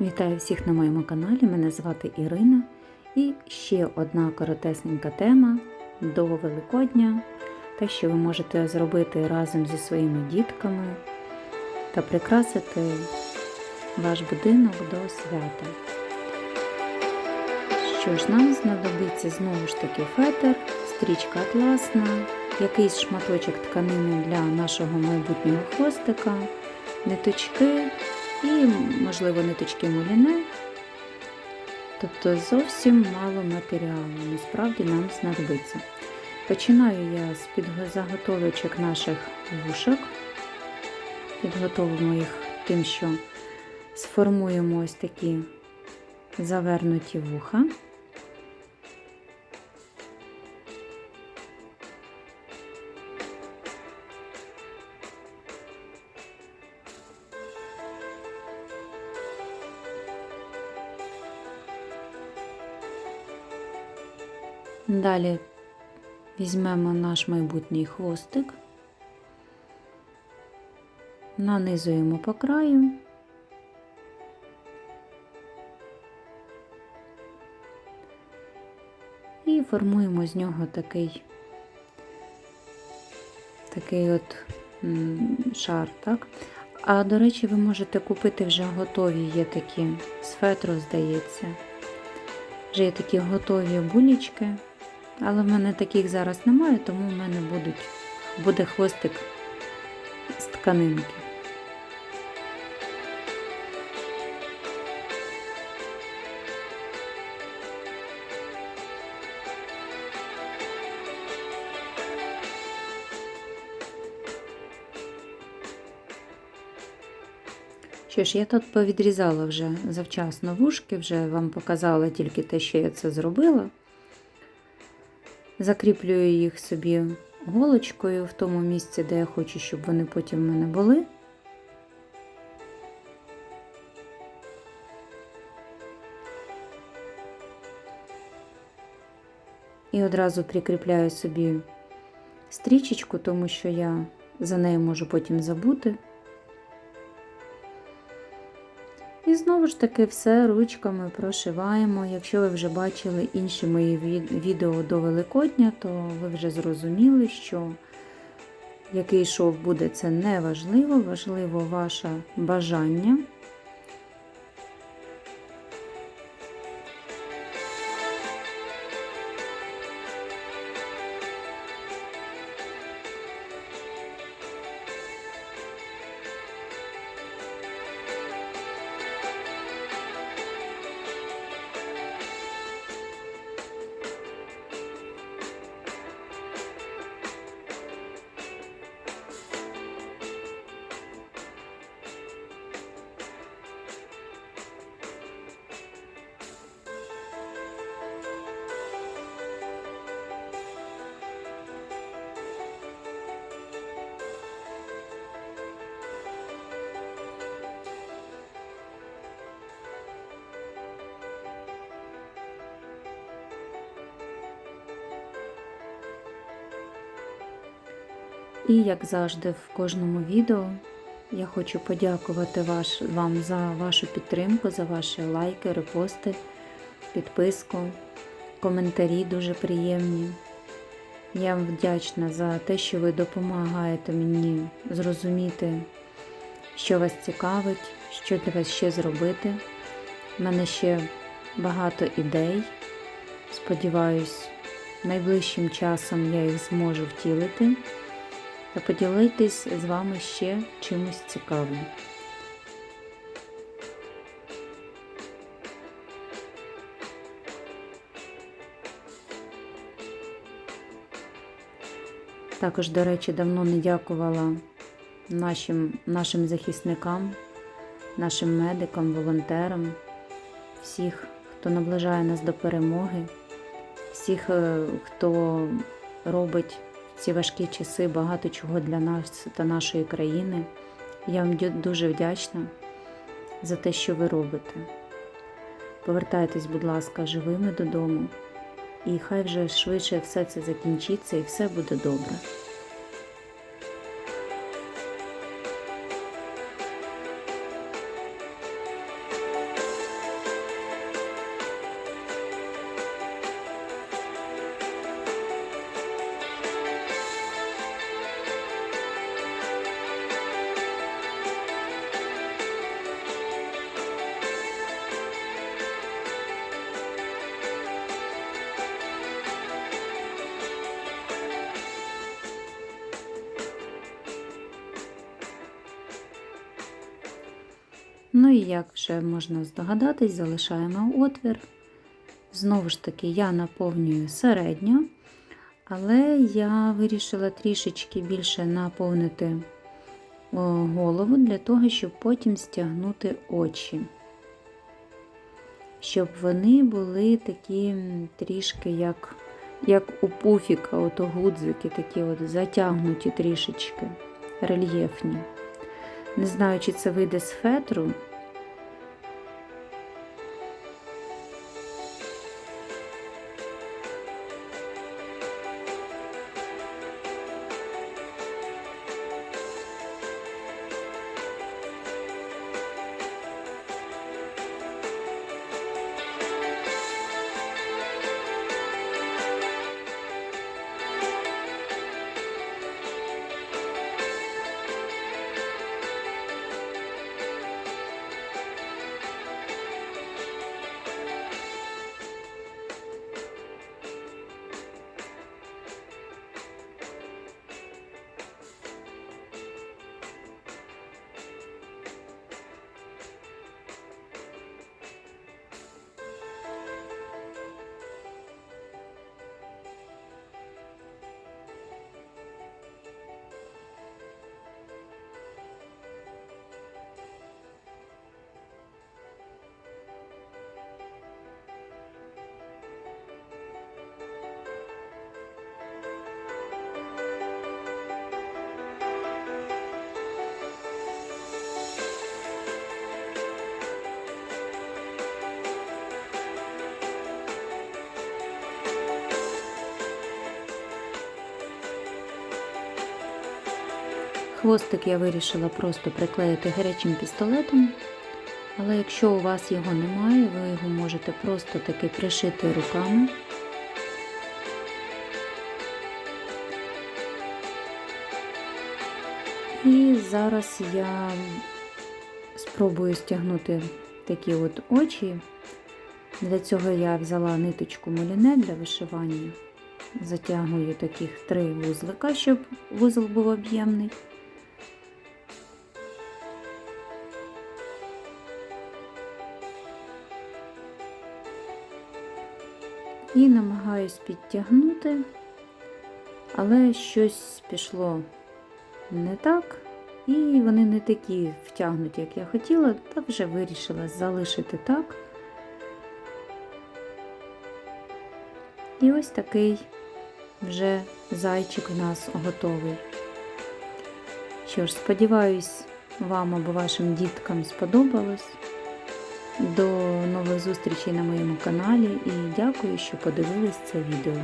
Вітаю всіх на моєму каналі. Мене звати Ірина. І ще одна коротесенька тема до Великодня. Те, що ви можете зробити разом зі своїми дітками та прикрасити ваш будинок до свята. Що ж, нам знадобиться знову ж таки фетр, стрічка атласна, якийсь шматочок тканини для нашого майбутнього хвостика, ниточки і, можливо, ниточки муліне. Тобто зовсім мало матеріалу, насправді нам знадобиться. Починаю я з підзаготовочок наших вушок. Підготовимо їх тим, що сформуємо ось такі завернуті вуха. Далі візьмемо наш майбутній хвостик, нанизуємо по краю. І формуємо з нього такий такий от шар, так? А до речі, ви можете купити вже готові, є такі з фетру, здається. Вже є такі готові булічки, але в мене таких зараз немає, тому в мене будуть, буде хвостик з тканинки. Що ж, я тут повідрізала вже завчасно вушки, вже вам показала тільки те, що я це зробила. Закріплюю їх собі голочкою в тому місці, де я хочу, щоб вони потім в мене були. І одразу прикріпляю собі стрічечку, тому що я за нею можу потім забути. І знову ж таки все ручками прошиваємо. Якщо ви вже бачили інші мої відео до Великодня, то ви вже зрозуміли, що який шов буде, це не важливо, важливо ваше бажання. І, як завжди, в кожному відео я хочу подякувати ваш, вам за вашу підтримку, за ваші лайки, репости, підписку, коментарі дуже приємні. Я вам вдячна за те, що ви допомагаєте мені зрозуміти, що вас цікавить, що для вас ще зробити. У мене ще багато ідей. Сподіваюсь, найближчим часом я їх зможу втілити та поділитись з вами ще чимось цікавим. Також, до речі, давно не дякувала нашим, нашим захисникам, нашим медикам, волонтерам, всіх, хто наближає нас до перемоги, всіх, хто робить ці важкі часи багато чого для нас та нашої країни. Я вам дуже вдячна за те, що ви робите. Повертайтесь, будь ласка, живими додому, і хай вже швидше все це закінчиться і все буде добре. Ну і як вже можна здогадатись, залишаємо отвір. Знову ж таки, я наповнюю середньо, але я вирішила трішечки більше наповнити голову для того, щоб потім стягнути очі. Щоб вони були такі трішки як, як у пуфіка, ото гудзики, такі от затягнуті трішечки, рельєфні. Не знаю, чи це вийде з фетру. Хвостик я вирішила просто приклеїти гарячим пістолетом. Але якщо у вас його немає, ви його можете просто таки пришити руками. І зараз я спробую стягнути такі от очі. Для цього я взяла ниточку муліне для вишивання. Затягую таких три вузлика, щоб вузол був об'ємний. І намагаюсь підтягнути, але щось пішло не так, і вони не такі втягнуті, як я хотіла, та вже вирішила залишити так. І ось такий вже зайчик у нас готовий. Що ж, сподіваюсь, вам або вашим діткам сподобалось. До нових зустрічей на моєму каналі і дякую, що подивились це відео.